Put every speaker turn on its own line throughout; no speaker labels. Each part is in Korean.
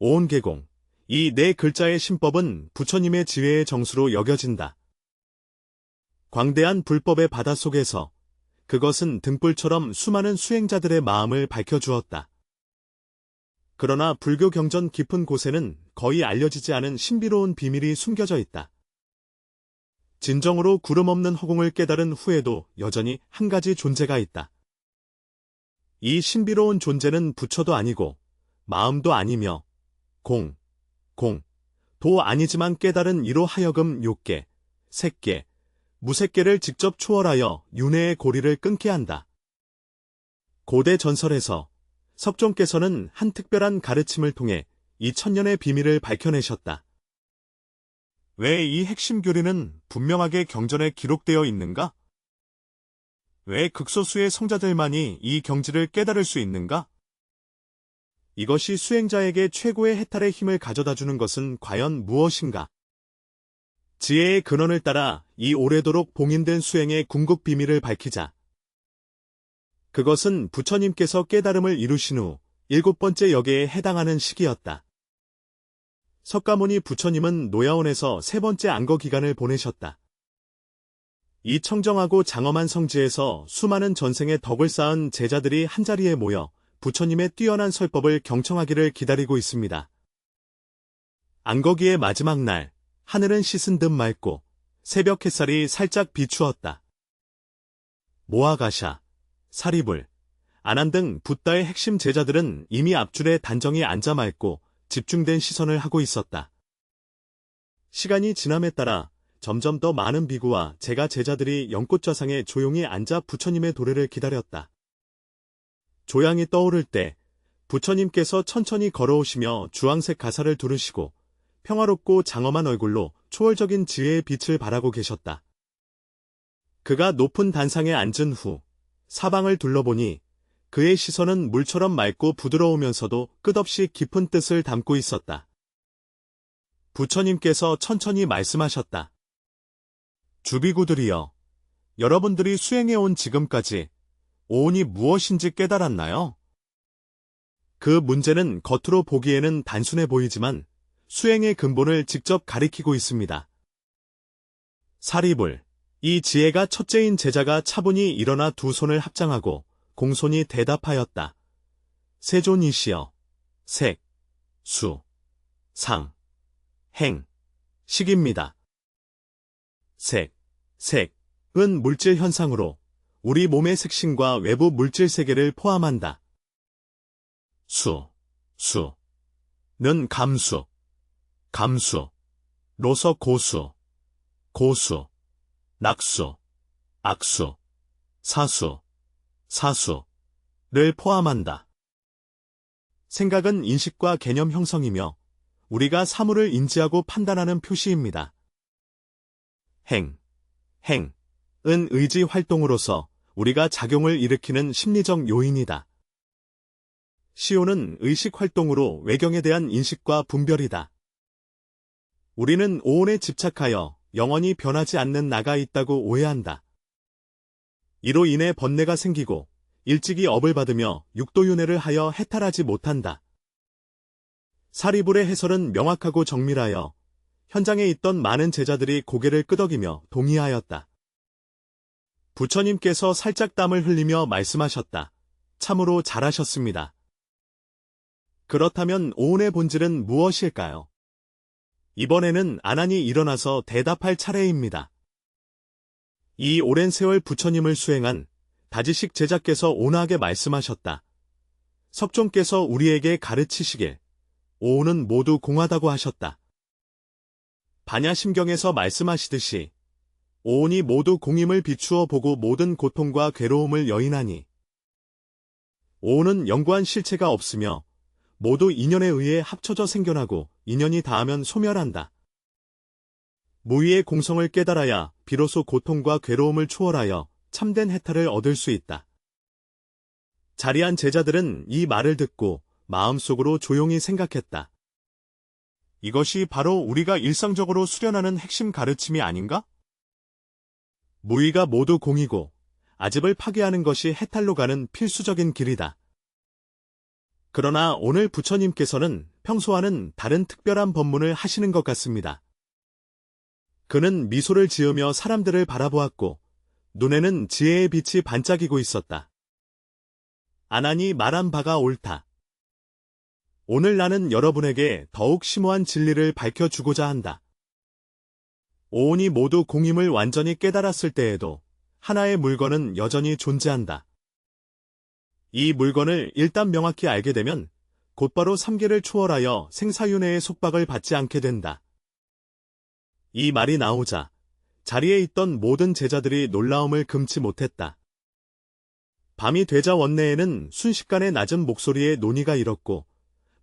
오온계공. 이 네 글자의 신법은 부처님의 지혜의 정수로 여겨진다. 광대한 불법의 바다 속에서 그것은 등불처럼 수많은 수행자들의 마음을 밝혀주었다. 그러나 불교 경전 깊은 곳에는 거의 알려지지 않은 신비로운 비밀이 숨겨져 있다. 진정으로 구름 없는 허공을 깨달은 후에도 여전히 한 가지 존재가 있다. 이 신비로운 존재는 부처도 아니고 마음도 아니며 공, 공, 도 아니지만 깨달은 이로 하여금 욕계, 색계, 무색계를 직접 초월하여 윤회의 고리를 끊게 한다. 고대 전설에서 석종께서는 한 특별한 가르침을 통해 이 천년의 비밀을 밝혀내셨다. 왜 이 핵심 교리는 분명하게 경전에 기록되어 있는가? 왜 극소수의 성자들만이 이 경지를 깨달을 수 있는가? 이것이 수행자에게 최고의 해탈의 힘을 가져다 주는 것은 과연 무엇인가? 지혜의 근원을 따라 이 오래도록 봉인된 수행의 궁극 비밀을 밝히자. 그것은 부처님께서 깨달음을 이루신 후 일곱 번째 역에 해당하는 시기였다. 석가모니 부처님은 노야원에서 세 번째 안거 기간을 보내셨다. 이 청정하고 장엄한 성지에서 수많은 전생의 덕을 쌓은 제자들이 한자리에 모여 부처님의 뛰어난 설법을 경청하기를 기다리고 있습니다. 안거기의 마지막 날, 하늘은 씻은 듯 맑고 새벽 햇살이 살짝 비추었다. 모아가샤, 사리불, 아난 등 붓다의 핵심 제자들은 이미 앞줄에 단정히 앉아 맑고 집중된 시선을 하고 있었다. 시간이 지남에 따라 점점 더 많은 비구와 제가 제자들이 연꽃좌상에 조용히 앉아 부처님의 도래를 기다렸다. 조양이 떠오를 때 부처님께서 천천히 걸어오시며 주황색 가사를 두르시고 평화롭고 장엄한 얼굴로 초월적인 지혜의 빛을 발하고 계셨다. 그가 높은 단상에 앉은 후 사방을 둘러보니 그의 시선은 물처럼 맑고 부드러우면서도 끝없이 깊은 뜻을 담고 있었다. 부처님께서 천천히 말씀하셨다. 주비구들이여, 여러분들이 수행해온 지금까지 오온이 무엇인지 깨달았나요? 그 문제는 겉으로 보기에는 단순해 보이지만 수행의 근본을 직접 가리키고 있습니다. 사리불. 이 지혜가 첫째인 제자가 차분히 일어나 두 손을 합장하고 공손히 대답하였다. 세존이시여, 색, 수, 상, 행, 식입니다. 색, 색은 물질 현상으로 우리 몸의 색신과 외부 물질 세계를 포함한다. 수, 수 는 감수, 감수, 로서 고수, 고수, 낙수, 악수, 사수, 사수 를 포함한다. 생각은 인식과 개념 형성이며 우리가 사물을 인지하고 판단하는 표시입니다. 행, 행 은 의지 활동으로서 우리가 작용을 일으키는 심리적 요인이다. 시오는 의식 활동으로 외경에 대한 인식과 분별이다. 우리는 오온에 집착하여 영원히 변하지 않는 나가 있다고 오해한다. 이로 인해 번뇌가 생기고 일찍이 업을 받으며 육도윤회를 하여 해탈하지 못한다. 사리불의 해설은 명확하고 정밀하여 현장에 있던 많은 제자들이 고개를 끄덕이며 동의하였다. 부처님께서 살짝 땀을 흘리며 말씀하셨다. 참으로 잘하셨습니다. 그렇다면 오온의 본질은 무엇일까요? 이번에는 아난이 일어나서 대답할 차례입니다. 이 오랜 세월 부처님을 수행한 다지식 제자께서 온화하게 말씀하셨다. 석종께서 우리에게 가르치시길 오온은 모두 공하다고 하셨다. 반야심경에서 말씀하시듯이 오온이 모두 공임을 비추어 보고 모든 고통과 괴로움을 여인하니 오온은 영구한 실체가 없으며 모두 인연에 의해 합쳐져 생겨나고 인연이 닿으면 소멸한다. 무위의 공성을 깨달아야 비로소 고통과 괴로움을 초월하여 참된 해탈을 얻을 수 있다. 자리한 제자들은 이 말을 듣고 마음속으로 조용히 생각했다. 이것이 바로 우리가 일상적으로 수련하는 핵심 가르침이 아닌가? 무위가 모두 공이고 아집을 파괴하는 것이 해탈로 가는 필수적인 길이다. 그러나 오늘 부처님께서는 평소와는 다른 특별한 법문을 하시는 것 같습니다. 그는 미소를 지으며 사람들을 바라보았고, 눈에는 지혜의 빛이 반짝이고 있었다. 아나니 말한 바가 옳다. 오늘 나는 여러분에게 더욱 심오한 진리를 밝혀주고자 한다. 오온이 모두 공임을 완전히 깨달았을 때에도 하나의 물건은 여전히 존재한다. 이 물건을 일단 명확히 알게 되면 곧바로 3계를 초월하여 생사윤회의 속박을 받지 않게 된다. 이 말이 나오자 자리에 있던 모든 제자들이 놀라움을 금치 못했다. 밤이 되자 원내에는 순식간에 낮은 목소리에 논의가 일었고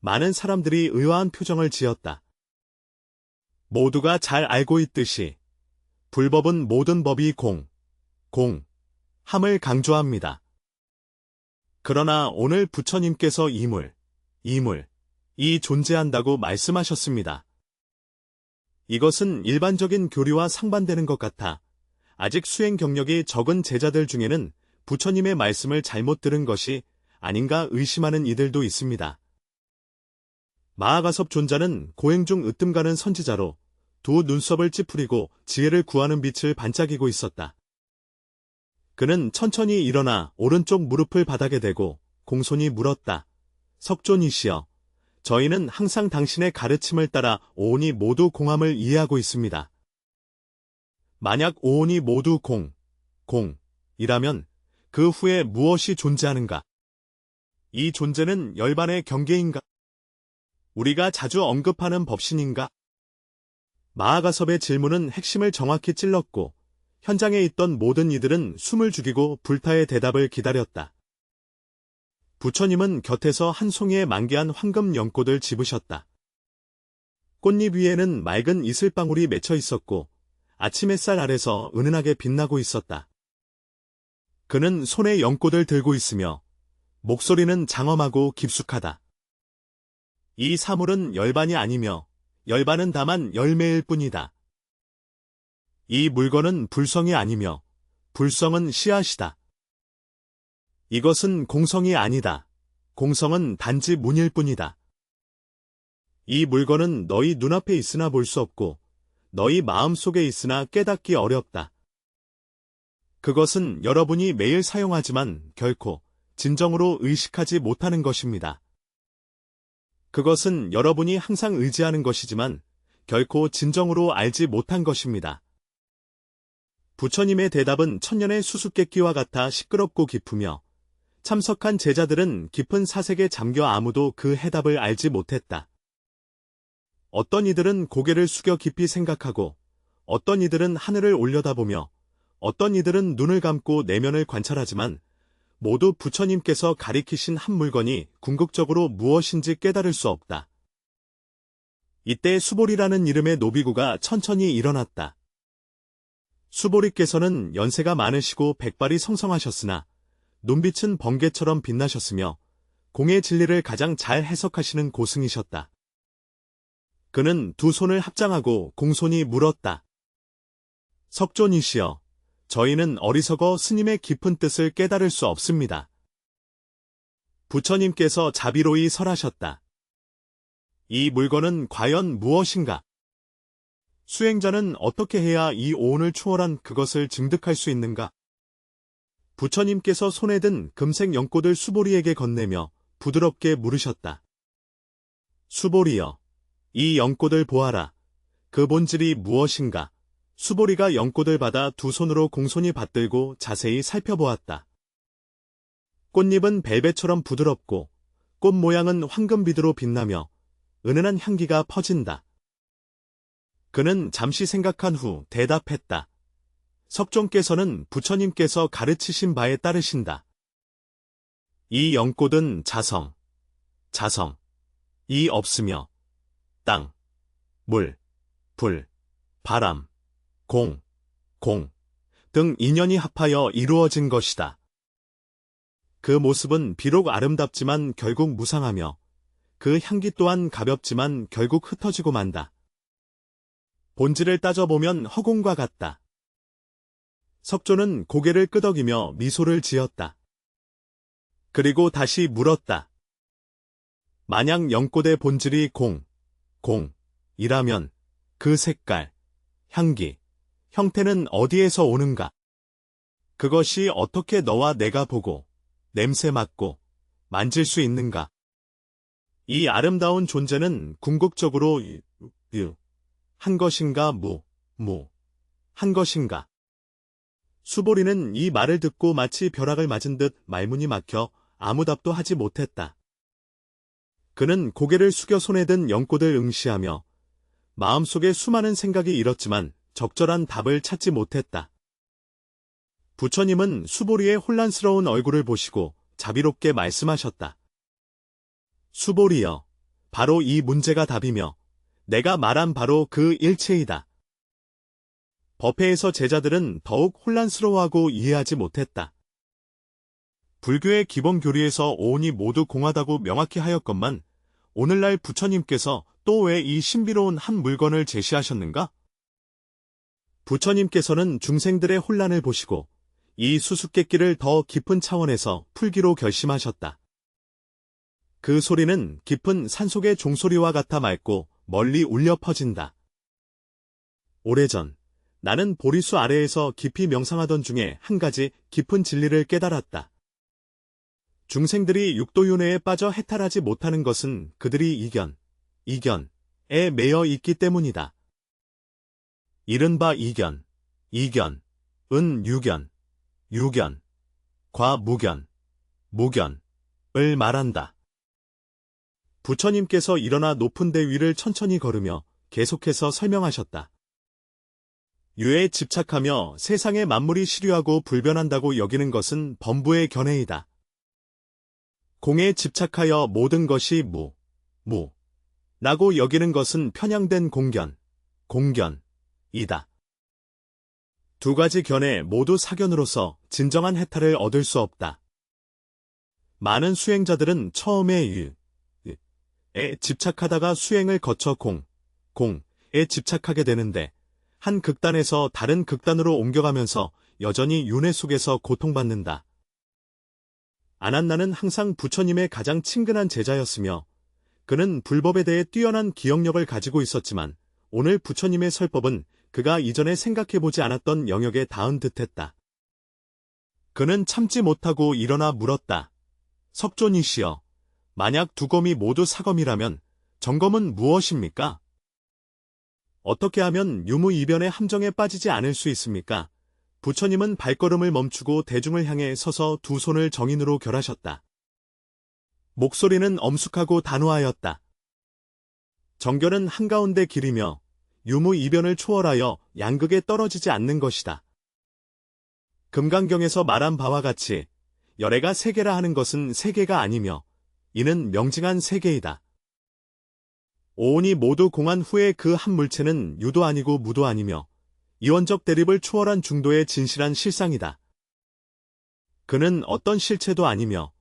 많은 사람들이 의아한 표정을 지었다. 모두가 잘 알고 있듯이 불법은 모든 법이 공, 공, 함을 강조합니다. 그러나 오늘 부처님께서 이물, 이물, 이 존재한다고 말씀하셨습니다. 이것은 일반적인 교리와 상반되는 것 같아 아직 수행 경력이 적은 제자들 중에는 부처님의 말씀을 잘못 들은 것이 아닌가 의심하는 이들도 있습니다. 마하가섭 존자는 고행 중 으뜸가는 선지자로 두 눈썹을 찌푸리고 지혜를 구하는 빛을 반짝이고 있었다. 그는 천천히 일어나 오른쪽 무릎을 바닥에 대고 공손히 물었다. 석존이시여, 저희는 항상 당신의 가르침을 따라 오온이 모두 공함을 이해하고 있습니다. 만약 오온이 모두 공, 공, 이라면 그 후에 무엇이 존재하는가? 이 존재는 열반의 경계인가? 우리가 자주 언급하는 법신인가? 마하가섭의 질문은 핵심을 정확히 찔렀고 현장에 있던 모든 이들은 숨을 죽이고 불타의 대답을 기다렸다. 부처님은 곁에서 한 송이의 만개한 황금 연꽃을 집으셨다. 꽃잎 위에는 맑은 이슬방울이 맺혀 있었고 아침 햇살 아래서 은은하게 빛나고 있었다. 그는 손에 연꽃을 들고 있으며 목소리는 장엄하고 깊숙하다. 이 사물은 열반이 아니며 열반은 다만 열매일 뿐이다. 이 물건은 불성이 아니며 불성은 씨앗이다. 이것은 공성이 아니다. 공성은 단지 문일 뿐이다. 이 물건은 너희 눈앞에 있으나 볼 수 없고 너희 마음 속에 있으나 깨닫기 어렵다. 그것은 여러분이 매일 사용하지만 결코 진정으로 의식하지 못하는 것입니다. 그것은 여러분이 항상 의지하는 것이지만 결코 진정으로 알지 못한 것입니다. 부처님의 대답은 천년의 수수께끼와 같아 시끄럽고 깊으며 참석한 제자들은 깊은 사색에 잠겨 아무도 그 해답을 알지 못했다. 어떤 이들은 고개를 숙여 깊이 생각하고 어떤 이들은 하늘을 올려다보며 어떤 이들은 눈을 감고 내면을 관찰하지만 모두 부처님께서 가리키신 한 물건이 궁극적으로 무엇인지 깨달을 수 없다. 이때 수보리라는 이름의 노비구가 천천히 일어났다. 수보리께서는 연세가 많으시고 백발이 성성하셨으나 눈빛은 번개처럼 빛나셨으며 공의 진리를 가장 잘 해석하시는 고승이셨다. 그는 두 손을 합장하고 공손히 물었다. 석존이시여, 저희는 어리석어 스님의 깊은 뜻을 깨달을 수 없습니다. 부처님께서 자비로이 설하셨다. 이 물건은 과연 무엇인가? 수행자는 어떻게 해야 이 오온을 초월한 그것을 증득할 수 있는가? 부처님께서 손에 든 금색 연꽃을 수보리에게 건네며 부드럽게 물으셨다. 수보리여, 이 연꽃을 보아라. 그 본질이 무엇인가? 수보리가 연꽃을 받아 두 손으로 공손히 받들고 자세히 살펴보았다. 꽃잎은 벨벳처럼 부드럽고 꽃 모양은 황금비드로 빛나며 은은한 향기가 퍼진다. 그는 잠시 생각한 후 대답했다. 석종께서는 부처님께서 가르치신 바에 따르신다. 이 연꽃은 자성, 자성, 이 없으며 땅, 물, 불, 바람, 공, 공 등 인연이 합하여 이루어진 것이다. 그 모습은 비록 아름답지만 결국 무상하며 그 향기 또한 가볍지만 결국 흩어지고 만다. 본질을 따져보면 허공과 같다. 석조는 고개를 끄덕이며 미소를 지었다. 그리고 다시 물었다. 만약 연꽃의 본질이 공, 공, 이라면 그 색깔, 향기, 형태는 어디에서 오는가? 그것이 어떻게 너와 내가 보고, 냄새 맡고, 만질 수 있는가? 이 아름다운 존재는 궁극적으로 유, 유, 한 것인가 무, 무, 한 것인가? 수보리는 이 말을 듣고 마치 벼락을 맞은 듯 말문이 막혀 아무 답도 하지 못했다. 그는 고개를 숙여 손에 든 연꽃을 응시하며 마음속에 수많은 생각이 일었지만 적절한 답을 찾지 못했다. 부처님은 수보리의 혼란스러운 얼굴을 보시고 자비롭게 말씀하셨다. 수보리여, 바로 이 문제가 답이며 내가 말한 바로 그 일체이다. 법회에서 제자들은 더욱 혼란스러워하고 이해하지 못했다. 불교의 기본 교리에서 오온이 모두 공하다고 명확히 하였건만 오늘날 부처님께서 또 왜 이 신비로운 한 물건을 제시하셨는가? 부처님께서는 중생들의 혼란을 보시고 이 수수께끼를 더 깊은 차원에서 풀기로 결심하셨다. 그 소리는 깊은 산속의 종소리와 같아 맑고 멀리 울려 퍼진다. 오래전 나는 보리수 아래에서 깊이 명상하던 중에 한 가지 깊은 진리를 깨달았다. 중생들이 육도윤회에 빠져 해탈하지 못하는 것은 그들이 이견, 이견에 매여 있기 때문이다. 이른바 이견, 이견, 은 유견, 유견, 과 무견, 무견을 말한다. 부처님께서 일어나 높은 대 위를 천천히 걸으며 계속해서 설명하셨다. 유에 집착하며 세상의 만물이 시류하고 불변한다고 여기는 것은 범부의 견해이다. 공에 집착하여 모든 것이 무, 무, 라고 여기는 것은 편향된 공견, 공견 이다. 두 가지 견해 모두 사견으로서 진정한 해탈을 얻을 수 없다. 많은 수행자들은 처음에 유, 에 집착하다가 수행을 거쳐 공, 공에 집착하게 되는데 한 극단에서 다른 극단으로 옮겨가면서 여전히 윤회 속에서 고통받는다. 아난나는 항상 부처님의 가장 친근한 제자였으며 그는 불법에 대해 뛰어난 기억력을 가지고 있었지만 오늘 부처님의 설법은 그가 이전에 생각해보지 않았던 영역에 닿은 듯했다. 그는 참지 못하고 일어나 물었다. 석존이시여, 만약 두 검이 모두 사검이라면 점검은 무엇입니까? 어떻게 하면 유무이변의 함정에 빠지지 않을 수 있습니까? 부처님은 발걸음을 멈추고 대중을 향해 서서 두 손을 정인으로 결하셨다. 목소리는 엄숙하고 단호하였다. 정결은 한가운데 길이며 유무이변을 초월하여 양극에 떨어지지 않는 것이다. 금강경에서 말한 바와 같이 열애가 세계라 하는 것은 세계가 아니며 이는 명징한 세계이다. 오온이 모두 공한 후에 그 한 물체는 유도 아니고 무도 아니며 이원적 대립을 초월한 중도의 진실한 실상이다. 그는 어떤 실체도 아니며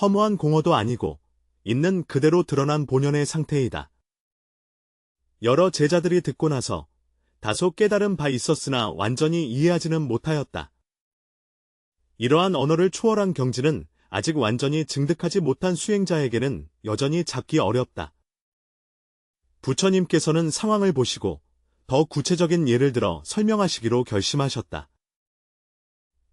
허무한 공허도 아니고 있는 그대로 드러난 본연의 상태이다. 여러 제자들이 듣고 나서 다소 깨달은 바 있었으나 완전히 이해하지는 못하였다. 이러한 언어를 초월한 경지는 아직 완전히 증득하지 못한 수행자에게는 여전히 잡기 어렵다. 부처님께서는 상황을 보시고 더 구체적인 예를 들어 설명하시기로 결심하셨다.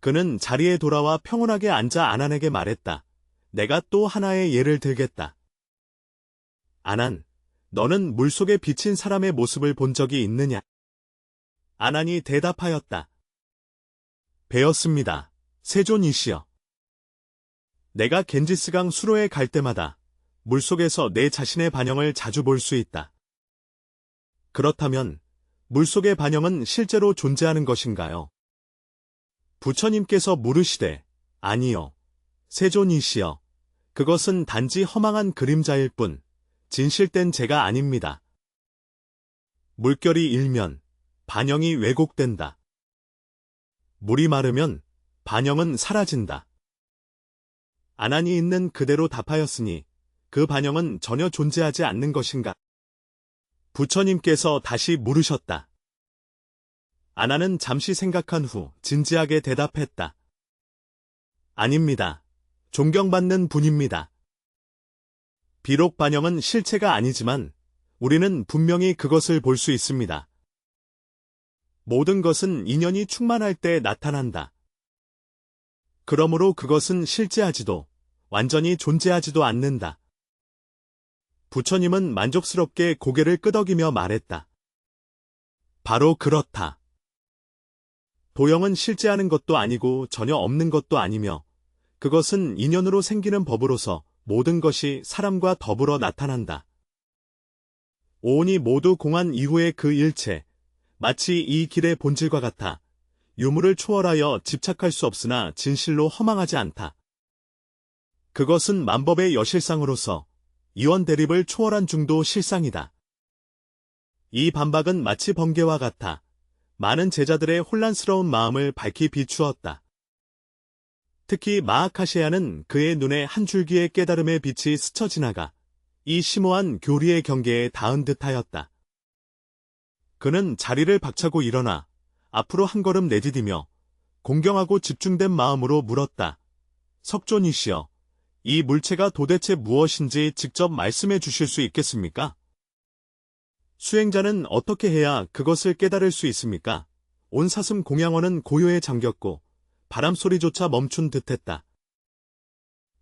그는 자리에 돌아와 평온하게 앉아 아난에게 말했다. 내가 또 하나의 예를 들겠다. 아난, 너는 물속에 비친 사람의 모습을 본 적이 있느냐? 아난이 대답하였다. 배웠습니다. 세존이시여. 내가 겐지스강 수로에 갈 때마다 물속에서 내 자신의 반영을 자주 볼 수 있다. 그렇다면 물속의 반영은 실제로 존재하는 것인가요? 부처님께서 물으시되 아니요. 세존이시여. 그것은 단지 허망한 그림자일 뿐 진실된 제가 아닙니다. 물결이 일면 반영이 왜곡된다. 물이 마르면 반영은 사라진다. 아난이 있는 그대로 답하였으니 그 반영은 전혀 존재하지 않는 것인가? 부처님께서 다시 물으셨다. 아나는 잠시 생각한 후 진지하게 대답했다. 아닙니다. 존경받는 분입니다. 비록 반영은 실체가 아니지만 우리는 분명히 그것을 볼 수 있습니다. 모든 것은 인연이 충만할 때 나타난다. 그러므로 그것은 실제하지도 완전히 존재하지도 않는다. 부처님은 만족스럽게 고개를 끄덕이며 말했다. 바로 그렇다. 도형은 실제하는 것도 아니고 전혀 없는 것도 아니며 그것은 인연으로 생기는 법으로서 모든 것이 사람과 더불어 나타난다. 오온이 모두 공한 이후의 그 일체, 마치 이 길의 본질과 같아 유물을 초월하여 집착할 수 없으나 진실로 허망하지 않다. 그것은 만법의 여실상으로서 이원 대립을 초월한 중도 실상이다. 이 반박은 마치 번개와 같아 많은 제자들의 혼란스러운 마음을 밝히 비추었다. 특히 마아카시아는 그의 눈에 한 줄기의 깨달음의 빛이 스쳐 지나가 이 심오한 교리의 경계에 닿은 듯하였다. 그는 자리를 박차고 일어나 앞으로 한 걸음 내디디며 공경하고 집중된 마음으로 물었다. 석존이시여, 이 물체가 도대체 무엇인지 직접 말씀해 주실 수 있겠습니까? 수행자는 어떻게 해야 그것을 깨달을 수 있습니까? 온 사슴 공양원은 고요에 잠겼고 바람 소리조차 멈춘 듯했다.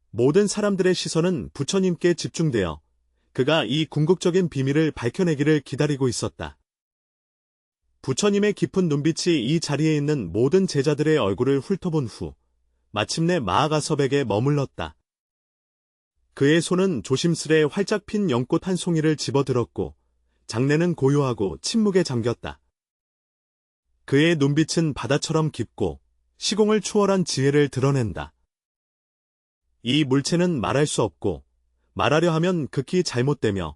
모든 사람들의 시선은 부처님께 집중되어 그가 이 궁극적인 비밀을 밝혀내기를 기다리고 있었다. 부처님의 깊은 눈빛이 이 자리에 있는 모든 제자들의 얼굴을 훑어본 후 마침내 마아가섭에게 머물렀다. 그의 손은 조심스레 활짝 핀 연꽃 한 송이를 집어들었고 장내는 고요하고 침묵에 잠겼다. 그의 눈빛은 바다처럼 깊고 시공을 초월한 지혜를 드러낸다. 이 물체는 말할 수 없고 말하려 하면 극히 잘못되며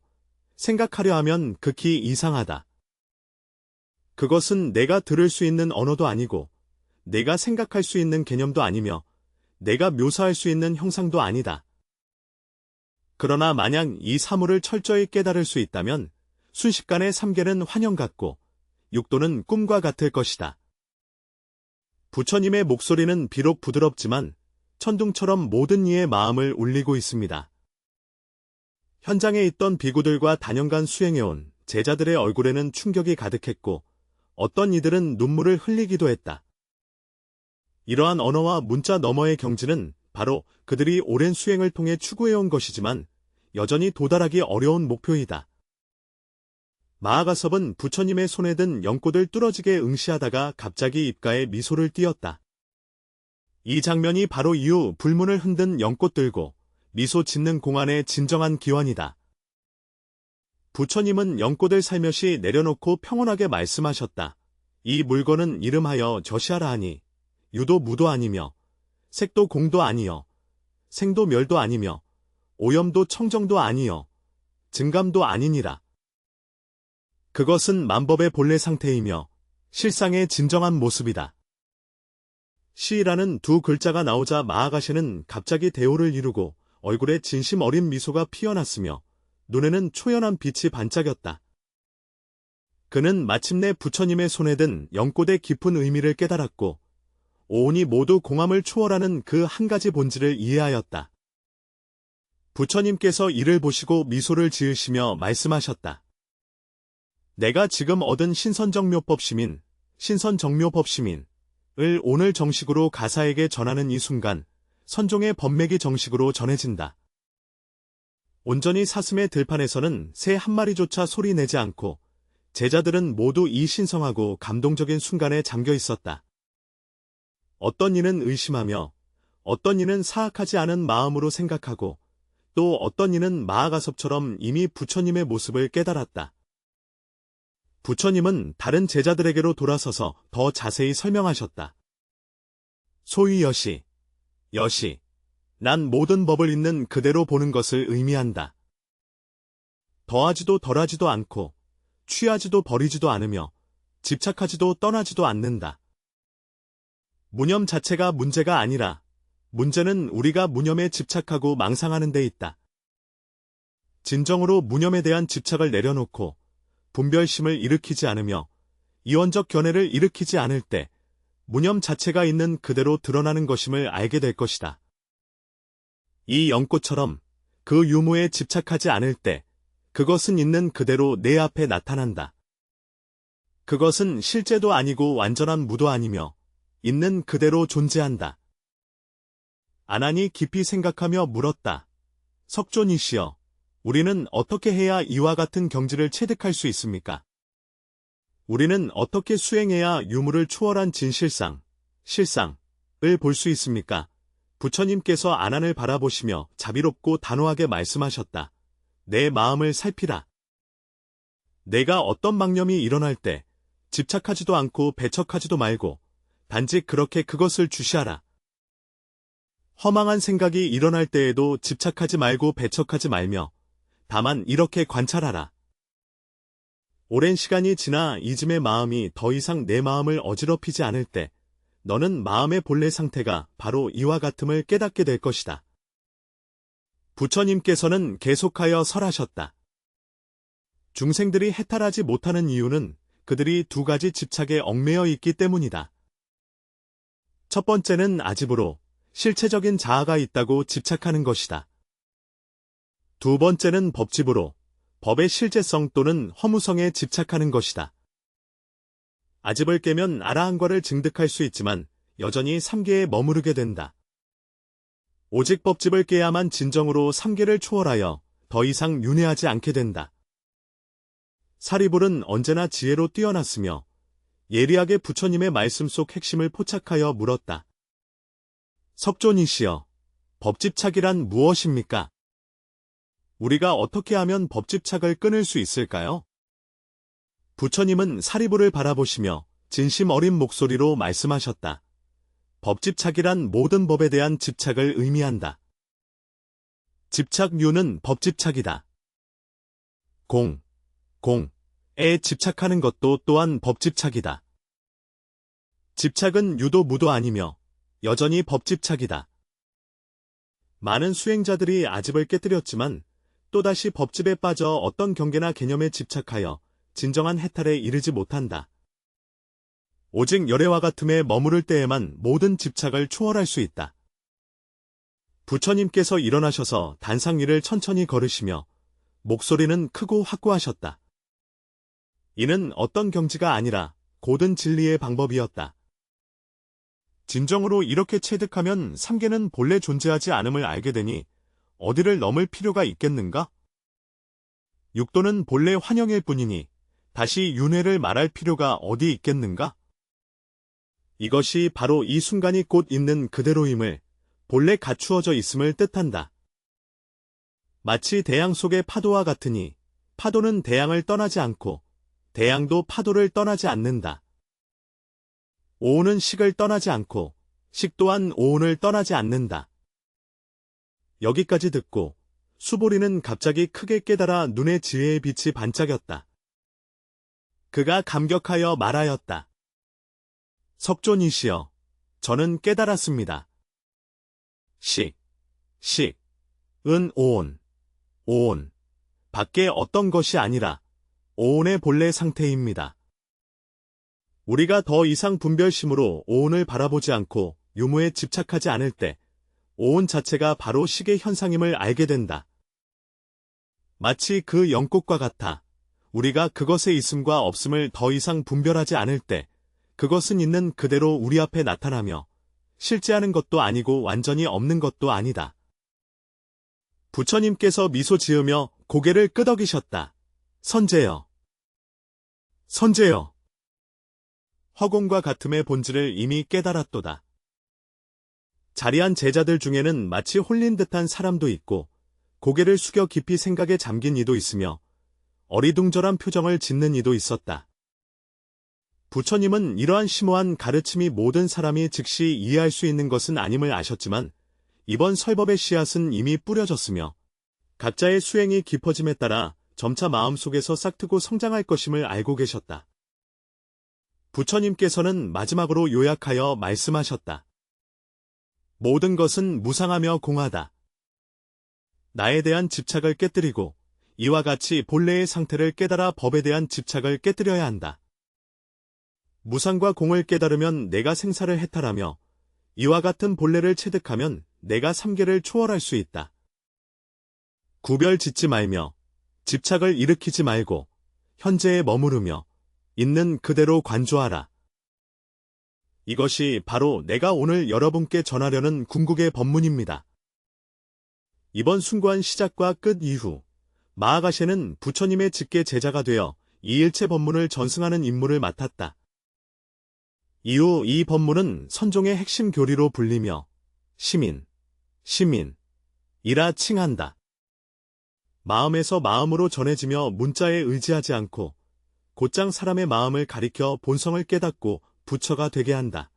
생각하려 하면 극히 이상하다. 그것은 내가 들을 수 있는 언어도 아니고 내가 생각할 수 있는 개념도 아니며 내가 묘사할 수 있는 형상도 아니다. 그러나 만약 이 사물을 철저히 깨달을 수 있다면 순식간에 삼계는 환영 같고 육도는 꿈과 같을 것이다. 부처님의 목소리는 비록 부드럽지만 천둥처럼 모든 이의 마음을 울리고 있습니다. 현장에 있던 비구들과 단연간 수행해온 제자들의 얼굴에는 충격이 가득했고 어떤 이들은 눈물을 흘리기도 했다. 이러한 언어와 문자 너머의 경지는 바로 그들이 오랜 수행을 통해 추구해온 것이지만 여전히 도달하기 어려운 목표이다. 마아가섭은 부처님의 손에 든 연꽃을 뚫어지게 응시하다가 갑자기 입가에 미소를 띄었다. 이 장면이 바로 이후 불문을 흔든 연꽃 들고 미소 짓는 공안의 진정한 기원이다. 부처님은 연꽃을 살며시 내려놓고 평온하게 말씀하셨다. 이 물건은 이름하여 저시하라 하니 유도 무도 아니며 색도 공도 아니여 생도 멸도 아니며 오염도 청정도 아니여 증감도 아니니라. 그것은 만법의 본래 상태이며 실상의 진정한 모습이다. 시이라는 두 글자가 나오자 마아가시는 갑자기 대오를 이루고 얼굴에 진심 어린 미소가 피어났으며 눈에는 초연한 빛이 반짝였다. 그는 마침내 부처님의 손에 든 연꽃의 깊은 의미를 깨달았고 오온이 모두 공함을 초월하는 그 한 가지 본질을 이해하였다. 부처님께서 이를 보시고 미소를 지으시며 말씀하셨다. 내가 지금 얻은 신선정묘법 시민, 신선정묘법 시민을 오늘 정식으로 가사에게 전하는 이 순간 선종의 법맥이 정식으로 전해진다. 온전히 사슴의 들판에서는 새 한 마리조차 소리 내지 않고 제자들은 모두 이 신성하고 감동적인 순간에 잠겨 있었다. 어떤 이는 의심하며 어떤 이는 사악하지 않은 마음으로 생각하고 또 어떤 이는 마아가섭처럼 이미 부처님의 모습을 깨달았다. 부처님은 다른 제자들에게로 돌아서서 더 자세히 설명하셨다. 소위 여시, 여시, 난 모든 법을 있는 그대로 보는 것을 의미한다. 더하지도 덜하지도 않고, 취하지도 버리지도 않으며, 집착하지도 떠나지도 않는다. 무념 자체가 문제가 아니라, 문제는 우리가 무념에 집착하고 망상하는 데 있다. 진정으로 무념에 대한 집착을 내려놓고, 분별심을 일으키지 않으며 이원적 견해를 일으키지 않을 때 무념 자체가 있는 그대로 드러나는 것임을 알게 될 것이다. 이 연꽃처럼 그 유무에 집착하지 않을 때 그것은 있는 그대로 내 앞에 나타난다. 그것은 실제도 아니고 완전한 무도 아니며 있는 그대로 존재한다. 아난이 깊이 생각하며 물었다. 석존이시여, 우리는 어떻게 해야 이와 같은 경지를 체득할 수 있습니까? 우리는 어떻게 수행해야 유무를 초월한 진실상, 실상을 볼 수 있습니까? 부처님께서 아난을 바라보시며 자비롭고 단호하게 말씀하셨다. 내 마음을 살피라. 내가 어떤 망념이 일어날 때 집착하지도 않고 배척하지도 말고 단지 그렇게 그것을 주시하라. 허망한 생각이 일어날 때에도 집착하지 말고 배척하지 말며 다만 이렇게 관찰하라. 오랜 시간이 지나 이즘의 마음이 더 이상 내 마음을 어지럽히지 않을 때 너는 마음의 본래 상태가 바로 이와 같음을 깨닫게 될 것이다. 부처님께서는 계속하여 설하셨다. 중생들이 해탈하지 못하는 이유는 그들이 두 가지 집착에 얽매여 있기 때문이다. 첫 번째는 아집으로 실체적인 자아가 있다고 집착하는 것이다. 두 번째는 법집으로 법의 실제성 또는 허무성에 집착하는 것이다. 아집을 깨면 아라한과를 증득할 수 있지만 여전히 3계에 머무르게 된다. 오직 법집을 깨야만 진정으로 3계를 초월하여 더 이상 윤회하지 않게 된다. 사리불은 언제나 지혜로 뛰어났으며 예리하게 부처님의 말씀 속 핵심을 포착하여 물었다. 석존이시여, 법집착이란 무엇입니까? 우리가 어떻게 하면 법집착을 끊을 수 있을까요? 부처님은 사리부를 바라보시며 진심 어린 목소리로 말씀하셨다. 법집착이란 모든 법에 대한 집착을 의미한다. 집착류는 법집착이다. 공, 공에 집착하는 것도 또한 법집착이다. 집착은 유도 무도 아니며 여전히 법집착이다. 많은 수행자들이 아집을 깨뜨렸지만 또다시 법집에 빠져 어떤 경계나 개념에 집착하여 진정한 해탈에 이르지 못한다. 오직 열애와 같음에 머무를 때에만 모든 집착을 초월할 수 있다. 부처님께서 일어나셔서 단상 위를 천천히 걸으시며 목소리는 크고 확고하셨다. 이는 어떤 경지가 아니라 고든 진리의 방법이었다. 진정으로 이렇게 체득하면 삼계는 본래 존재하지 않음을 알게 되니 어디를 넘을 필요가 있겠는가? 육도는 본래 환영일 뿐이니 다시 윤회를 말할 필요가 어디 있겠는가? 이것이 바로 이 순간이 곧 있는 그대로임을 본래 갖추어져 있음을 뜻한다. 마치 대양 속의 파도와 같으니 파도는 대양을 떠나지 않고 대양도 파도를 떠나지 않는다. 오온은 식을 떠나지 않고 식 또한 오온을 떠나지 않는다. 여기까지 듣고 수보리는 갑자기 크게 깨달아 눈의 지혜의 빛이 반짝였다. 그가 감격하여 말하였다. 석존이시여, 저는 깨달았습니다. 식, 식, 은 오온, 오온, 밖에 어떤 것이 아니라 오온의 본래 상태입니다. 우리가 더 이상 분별심으로 오온을 바라보지 않고 유무에 집착하지 않을 때 오온 자체가 바로 식의 현상임을 알게 된다. 마치 그 영꽃과 같아 우리가 그것의 있음과 없음을 더 이상 분별하지 않을 때 그것은 있는 그대로 우리 앞에 나타나며 실제하는 것도 아니고 완전히 없는 것도 아니다. 부처님께서 미소 지으며 고개를 끄덕이셨다. 선제여. 선제여. 허공과 같음의 본질을 이미 깨달았도다. 자리한 제자들 중에는 마치 홀린 듯한 사람도 있고 고개를 숙여 깊이 생각에 잠긴 이도 있으며 어리둥절한 표정을 짓는 이도 있었다. 부처님은 이러한 심오한 가르침이 모든 사람이 즉시 이해할 수 있는 것은 아님을 아셨지만 이번 설법의 씨앗은 이미 뿌려졌으며 각자의 수행이 깊어짐에 따라 점차 마음속에서 싹트고 성장할 것임을 알고 계셨다. 부처님께서는 마지막으로 요약하여 말씀하셨다. 모든 것은 무상하며 공하다. 나에 대한 집착을 깨뜨리고 이와 같이 본래의 상태를 깨달아 법에 대한 집착을 깨뜨려야 한다. 무상과 공을 깨달으면 내가 생사를 해탈하며 이와 같은 본래를 체득하면 내가 삼계를 초월할 수 있다. 구별 짓지 말며 집착을 일으키지 말고 현재에 머무르며 있는 그대로 관조하라. 이것이 바로 내가 오늘 여러분께 전하려는 궁극의 법문입니다. 이번 숭고한 시작과 끝 이후 마아가셰는 부처님의 직계 제자가 되어 이 일체 법문을 전승하는 임무를 맡았다. 이후 이 법문은 선종의 핵심 교리로 불리며 시민, 시민, 이라 칭한다. 마음에서 마음으로 전해지며 문자에 의지하지 않고 곧장 사람의 마음을 가리켜 본성을 깨닫고 부처가 되게 한다.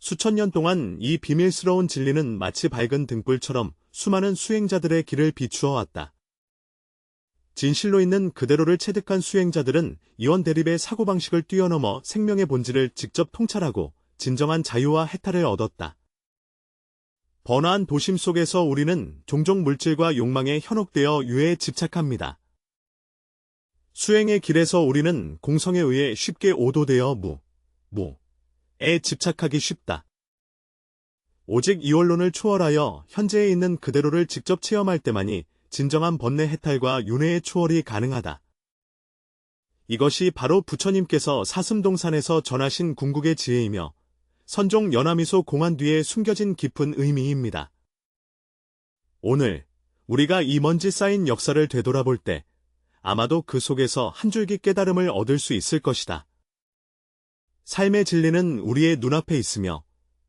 수천 년 동안 이 비밀스러운 진리는 마치 밝은 등불처럼 수많은 수행자들의 길을 비추어 왔다. 진실로 있는 그대로를 체득한 수행자들은 이원 대립의 사고방식을 뛰어넘어 생명의 본질을 직접 통찰하고 진정한 자유와 해탈을 얻었다. 번화한 도심 속에서 우리는 종종 물질과 욕망에 현혹되어 유해에 집착합니다. 수행의 길에서 우리는 공성에 의해 쉽게 오도되어 무, 무에 집착하기 쉽다. 오직 이원론을 초월하여 현재에 있는 그대로를 직접 체험할 때만이 진정한 번뇌 해탈과 윤회의 초월이 가능하다. 이것이 바로 부처님께서 사슴동산에서 전하신 궁극의 지혜이며 선종 연화미소 공안 뒤에 숨겨진 깊은 의미입니다. 오늘 우리가 이 먼지 쌓인 역사를 되돌아볼 때 아마도 그 속에서 한 줄기 깨달음을 얻을 수 있을 것이다. 삶의 진리는 우리의 눈앞에 있으며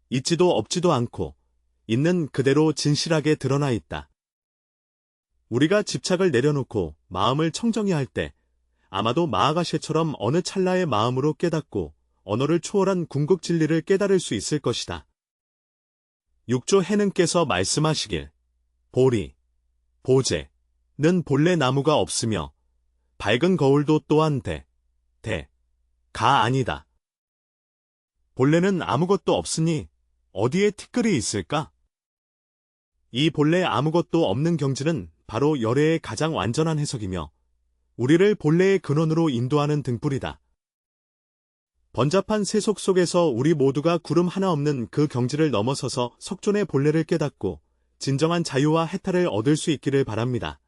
있지도 없지도 않고 있는 그대로 진실하게 드러나 있다. 우리가 집착을 내려놓고 마음을 청정히 할 때 아마도 마아가셰처럼 어느 찰나의 마음으로 깨닫고 언어를 초월한 궁극 진리를 깨달을 수 있을 것이다. 육조 해능께서 말씀하시길 보리, 보제는 본래 나무가 없으며 밝은 거울도 또한 대, 대, 가 아니다. 본래는 아무것도 없으니 어디에 티끌이 있을까? 이 본래 아무것도 없는 경지는 바로 열애의 가장 완전한 해석이며 우리를 본래의 근원으로 인도하는 등불이다. 번잡한 세속 속에서 우리 모두가 구름 하나 없는 그 경지를 넘어서서 석존의 본래를 깨닫고 진정한 자유와 해탈을 얻을 수 있기를 바랍니다.